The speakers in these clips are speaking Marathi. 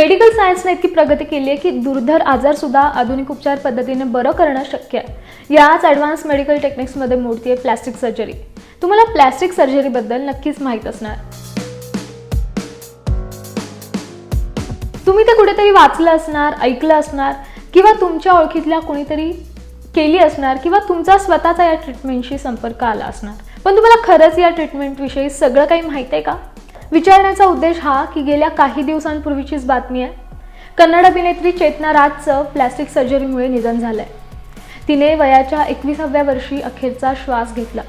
मेडिकल सायन्सने इतकी प्रगती केली आहे की दुर्धर आजार सुद्धा आधुनिक उपचार पद्धतीने बरं करणं शक्य आहे. याच ॲडव्हान्स मेडिकल टेक्निक्समध्ये मोडती आहे प्लॅस्टिक सर्जरी तुम्हाला प्लॅस्टिक सर्जरीबद्दल नक्कीच माहीत असणार. तुम्ही ते कुठेतरी वाचलं असणार ऐकलं असणार किंवा तुमच्या ओळखीतल्या कुणीतरी केली असणार किंवा तुमचा स्वतःचा या ट्रीटमेंटशी संपर्क आला असणार. पण तुम्हाला खरंच या ट्रीटमेंटविषयी सगळं काही माहीत आहे का? विचारण्याचा उद्देश हा की गेल्या काही दिवसांपूर्वीचीच बातमी आहे. कन्नड अभिनेत्री चेतना राजचं प्लॅस्टिक सर्जरीमुळे निधन झालंय. तिने वयाच्या एकविसाव्या वर्षी अखेरचा श्वास घेतला.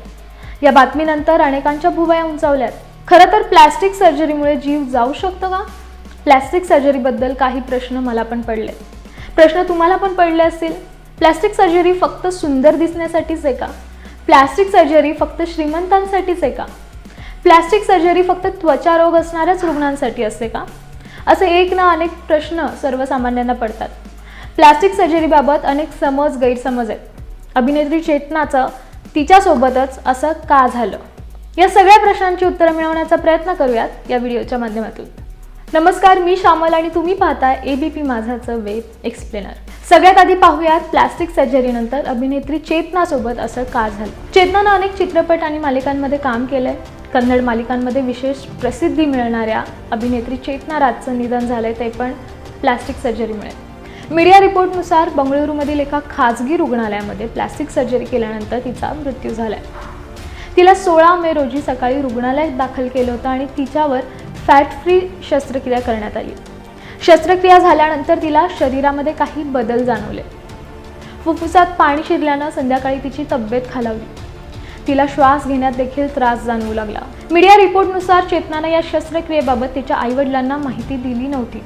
या बातमीनंतर अनेकांच्या भुवया उंचावल्यात. खरं तर प्लॅस्टिक सर्जरीमुळे जीव जाऊ शकतो का? प्लॅस्टिक सर्जरीबद्दल काही प्रश्न मला पण पडले प्रश्न तुम्हाला पण पडले असतील. प्लॅस्टिक सर्जरी फक्त सुंदर दिसण्यासाठीच आहे का? प्लॅस्टिक सर्जरी फक्त श्रीमंतांसाठीच आहे का? प्लॅस्टिक सर्जरी फक्त त्वचा रोग असणाऱ्याच रुग्णांसाठी असते का? असे एक ना अनेक प्रश्न सर्वसामान्यांना पडतात. प्लॅस्टिक सर्जरीबाबत अनेक समज गैरसमज आहेत. अभिनेत्री चेतनाचं तिच्यासोबतच असं का झालं? या सगळ्या प्रश्नांची उत्तरं मिळवण्याचा प्रयत्न करूयात या व्हिडिओच्या माध्यमातून. नमस्कार मी श्यामल आणि तुम्ही पाहताय पी माझाचं वेब एक्सप्लेनर. सगळ्यात आधी पाहूयात प्लास्टिक सर्जरीनंतर अभिनेत्री चेतनासोबत असं का झालं? चेतनानं अनेक चित्रपट आणि मालिकांमध्ये काम केलंय. कन्नड मालिकांमध्ये विशेष प्रसिद्धी मिळणाऱ्या अभिनेत्री चेतना राजचं निधन झालंय ते पण प्लास्टिक सर्जरीमुळे मीडिया रिपोर्टनुसार बंगळुरूमधील एका खाजगी रुग्णालयामध्ये प्लास्टिक सर्जरी केल्यानंतर तिचा मृत्यू झालाय. तिला सोळा मे रोजी सकाळी रुग्णालयात दाखल केलं होतं आणि तिच्यावर फॅट फ्री शस्त्रक्रिया करण्यात आली. शस्त्रक्रिया झाल्यानंतर तिला शरीरामध्ये काही बदल जाणवले. फुफ्फुसात पाणी शिरल्यानं संध्याकाळी तिची तब्येत खालावली. तिला श्वास घेण्यात देखील त्रास जाणवू लागला. मीडिया रिपोर्टनुसार चेतनानं या शस्त्रक्रियेबाबत तिच्या आईवडिलांना माहिती दिली नव्हती.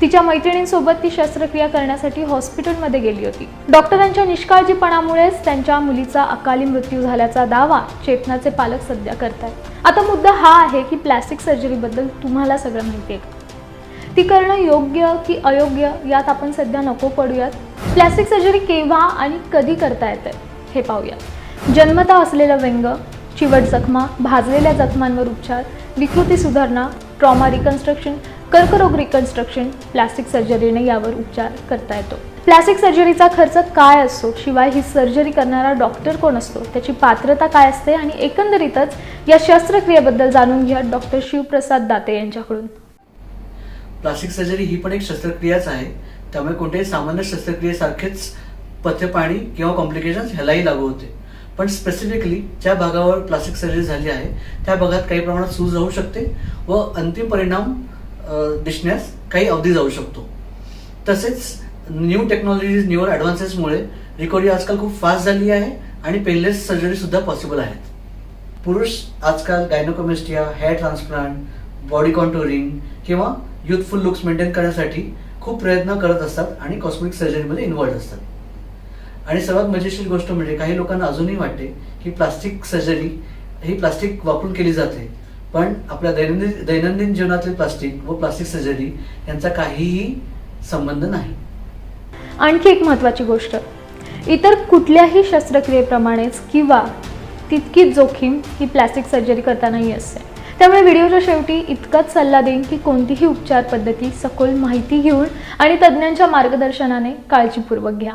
तिच्या मैत्रिणींसोबत ती शस्त्रक्रिया करण्यासाठी हॉस्पिटलमध्ये गेली होती. डॉक्टरांच्या निष्काळजीपणामुळेच त्यांच्या मुलीचा अकाली मृत्यू झाल्याचा दावा चेतनाचे पालक सध्या करतात आता मुद्दा हा आहे की प्लॅस्टिक सर्जरीबद्दल तुम्हाला सगळं माहिती आहे का? ती करणं योग्य की अयोग्य यात आपण सध्या नको पडूयात? प्लॅस्टिक सर्जरी केव्हा आणि कधी करता येते हे पाहूयात. जन्मता असलेलं व्यंग चिवट जखमा भाजलेल्या जखमांवर उपचार विकृती सुधारणा ट्रॉमा रिकन्स्ट्रक्शन कर्करोग रिकन्स्ट्रक्शन प्लास्टिक सर्जरीने यावर उपचार करता येतो. प्लास्टिक सर्जरीचा खर्च काय असतो शिवाय ही सर्जरी करणारा डॉक्टर कोण असतो त्याची पात्रता काय असते आणि एकंदरीतच या शस्त्रक्रियेबद्दल जाणून घ्या डॉक्टर शिवप्रसाद दाते यांच्याकडून. प्लास्टिक सर्जरी ही पण एक शस्त्रक्रियाच आहे. त्यामुळे कोणत्याही सामान्य शस्त्रक्रियेसारखेच पथ्यपाणी किंवा कॉम्प्लिकेशन्स ह्यालाही लागू होते. पण स्पेसिफिकली ज्या भागावर प्लास्टिक सर्जरी झाली आहे त्या भागात काही प्रमाणात सूज राहू शकते व अंतिम परिणाम दिसण्यास काही अवधी जाऊ शकतो. तसेच न्यू टेक्नॉलॉजीज न्यूअर ॲडव्हान्सेसमुळे रिकव्हरी आजकाल खूप फास्ट झाली आहे आणि पेनलेस सर्जरीसुद्धा पॉसिबल आहेत. पुरुष आजकाल gynaecomastia hair transplant body contouring किंवा युथफुल लुक्स मेंटेन करण्यासाठी खूप प्रयत्न करत असतात आणि कॉस्मेटिक सर्जरीमध्ये इन्व्हॉल्ड असतात. आणि सर्वात मजेशीर गोष्ट म्हणजे काही लोकांना अजूनही वाटते की प्लास्टिक सर्जरी ही प्लास्टिक वापरून केली जाते. पण आपल्या दैनंदिन दैनंदिन जीवनातले प्लास्टिक व प्लास्टिक सर्जरी यांचा काहीही संबंध नाही. आणखी एक महत्त्वाची गोष्ट. इतर कुठल्याही शस्त्रक्रियेप्रमाणेच किंवा तितकीच जोखीम ही प्लास्टिक सर्जरी करतानाही असते. त्यामुळे व्हिडिओच्या शेवटी इतकाच सल्ला देईन की कोणतीही उपचार पद्धती सखोल माहिती घेऊन आणि तज्ज्ञांच्या मार्गदर्शनाने काळजीपूर्वक घ्या.